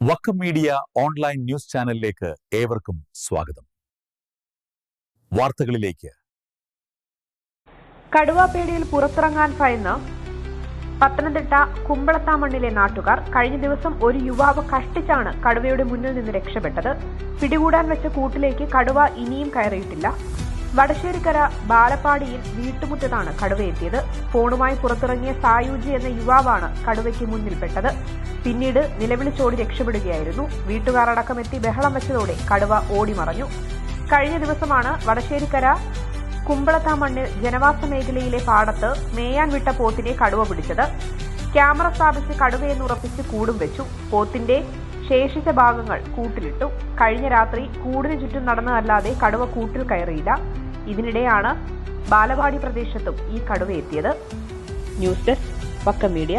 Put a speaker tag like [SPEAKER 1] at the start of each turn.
[SPEAKER 1] Vakkom media online news ചാനലിലേക്ക് ഏവർക്കും സ്വാഗതം. വാർത്തകളിലേക്ക്.
[SPEAKER 2] കടുവാപ്പേടിയിൽ പുറത്തിറങ്ങാൻ ഭയന്ന് പത്തനംതിട്ട കുമ്പളത്താമണ്ണിലെ നാട്ടുകാർ കഴിഞ്ഞ ദിവസം ഒരു യുവാവ് കഷ്ടിച്ചാണ് കടുവയുടെ മുന്നിൽ നിന്ന് രക്ഷപ്പെട്ടത്. പിടികൂടാൻ വെച്ച കൂട്ടിലേക്ക് കടുവ ഇനിയും കയറിയിട്ടില്ല. വടശ്ശേരിക്കര ബാലപ്പാടിയിൽ വീട്ടുമുറ്റത്താണ് കടുവയെത്തിയത്. ഫോണുമായി പുറത്തിറങ്ങിയ സായൂജി എന്ന യുവാവാണ് കടുവയ്ക്ക് മുന്നിൽപ്പെട്ടത്. പിന്നീട് നിലവിളിച്ചോടി രക്ഷപ്പെടുകയായിരുന്നു. എത്തി ബഹളം വെച്ചതോടെ കടുവ ഓടിമറഞ്ഞു. കഴിഞ്ഞ ദിവസമാണ് വടശ്ശേരിക്കര കുമ്പളത്താമണ്ണിൽ ജനവാസ മേഖലയിലെ പാടത്ത് മേയാൻ വിട്ട പോത്തിനെ കടുവ പിടിച്ചത്. ക്യാമറ സ്ഥാപിച്ച് കടുവയെന്ന് ഉറപ്പിച്ച് കൂടും വെച്ചു. പോത്തിന്റെ ശേഷിച്ച ഭാഗങ്ങൾ കൂട്ടിലിട്ടു. കഴിഞ്ഞ രാത്രി കൂടിന് ചുറ്റും നടന്നതല്ലാതെ കടുവ കൂട്ടിൽ കയറിയില്ല. ഇതിനിടെയാണ് ബാലവാടി പ്രദേശത്തും ഈ കടുവ എത്തിയത്. News desk Pakka media.